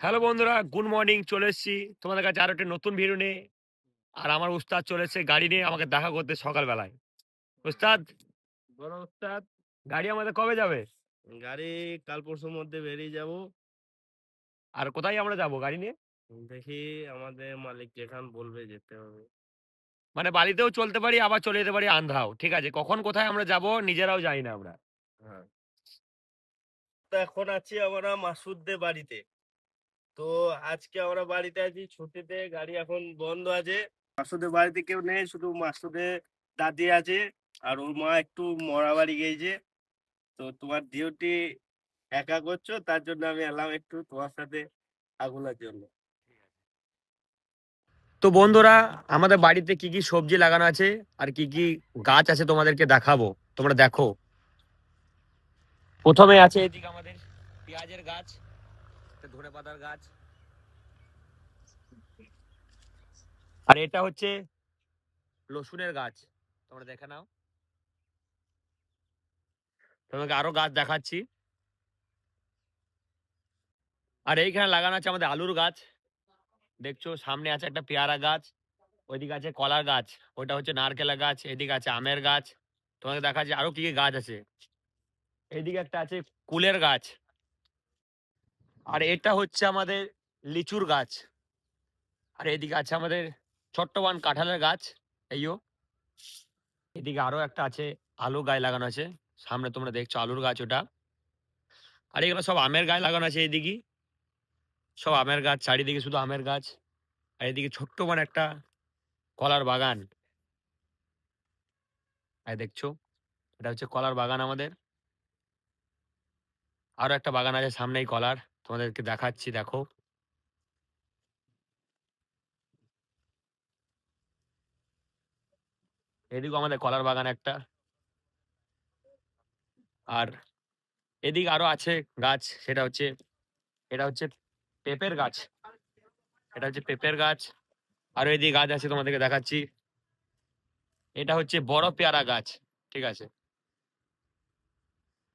Hello বন্ধুরা good morning চলে এসেছি। তোমাদের কাছে আরও একটা নতুন ভিডিও নিয়ে। আর আমার উস্তাদ চলে এসেছে গাড়ি নিয়ে আমাকে দেখা করতে সকালবেলায়। উস্তাদ বড় উস্তাদ গাড়ি আমাদের কবে যাবে? গাড়ি কাল পরশুর মধ্যে বেরিয়ে যাব। আর কোথায় আমরা যাব গাড়ি নিয়ে? দেখি আমাদের মালিক যেখান বলবে যেতে হবে। মানে বাড়িতেও চলতে পারি আবার চলে যেতে পারি আন্ধ্রাও ঠিক আছে কখন কোথায় আমরা যাব নিজেরাও জানি না আমরা। হ্যাঁ। তো এখন আছি আমরা মাসুদদের বাড়িতে। তো আজকে আমরা বাড়িতে আছি ছুটিতে গাড়ি এখন বন্ধ আছে। মাসুদের বাড়িতে কেউ নেই শুধু মাসুদের দাদি আছে আর ওর মা একটু মরা বাড়ি গিয়েছে। তো তোমার ডিউটি একা করছ তার জন্য আমি এলাম একটু তোমার সাথে আগুনের জন্য। তো বন্ধুরা আমাদের বাড়িতে কি কি সবজি লাগানো আছে আর কি কি গাছ আছে তোমাদেরকে দেখাবো তোমরা দেখো। প্রথমে আছে এদিকে আমাদের পেঁয়াজের গাছ। ধনে পাতার গাছ। আর এটা হচ্ছে রসুনের গাছ। তোমরা দেখে নাও। তোমাকে আরও গাছ দেখাচ্ছি। আর এইখানে লাগানো আছে আমাদের আলুর গাছ। দেখছ সামনে আছে একটা পেয়ারা গাছ ওইদিকে আছে কলার গাছ ওটা হচ্ছে নারকেলের গাছ এদিকে আছে আমের গাছ। তোমাকে দেখাচ্ছি আরও কি কি গাছ আছে। এইদিকে একটা আছে কুলের গাছ। আর এটা হচ্ছে আমাদের লিচুর গাছ। আর এদিকে আছে আমাদের ছোট্টবান কাঁঠালের গাছ, এইও। এদিকে আরও একটা আছে আলু গায়ে লাগানো আছে। সামনে তোমরা দেখছ আলুর গাছ ওটা। আর এগুলো সব আমের গায়ে লাগানো আছে এদিকে। সব আমের গাছ, চারিদিকে শুধু আমের গাছ। আর এদিকে ছোট্ট মানে একটা কলার বাগান। আর দেখছ, এটা হচ্ছে কলার বাগান আমাদের। আরও একটা বাগান আছে সামনেই কলার। তোমাদেরকে দেখাচ্ছি, দেখো। এদিকে আমাদের কলার বাগান একটা। আর এদিকে আরও আছে গাছ, সেটা হচ্ছে, এটা হচ্ছে পেঁপের গাছ। এটা হচ্ছে পেঁপের গাছ। আরও এদিকে গাছ আছে তোমাদেরকে দেখাচ্ছি। এটা হচ্ছে বড় পেয়ারা গাছ, ঠিক আছে।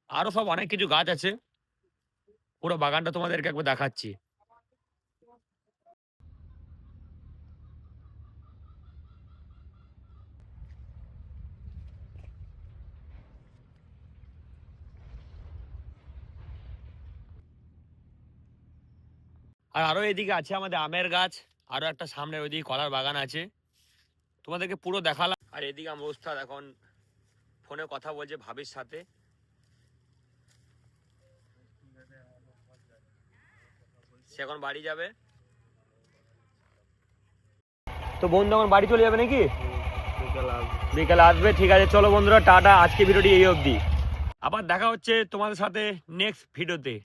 আরও সব অনেক কিছু গাছ আছে। পুরো বাগানটা তোমাদেরকে একবার দেখাচ্ছি। আর আরও এদিকে আছে আমাদের আমের গাছ, আরও একটা সামনে ওইদিকে কলার বাগান আছে। তোমাদেরকে পুরো দেখালাম। আর এদিকে আমার উস্তাদ এখন ফোনে কথা বলছে ভাবির সাথে। সে এখন বাড়ি যাবে। তো বন্ধু এখন বাড়ি চলে যাবে নাকি? বিকাল আসবে। ঠিক আছে চলো বন্ধুরা টাটা আজকে ভিডিওটি এই অবধি। আবার দেখা হচ্ছে তোমাদের সাথে নেক্সট ভিডিওতে।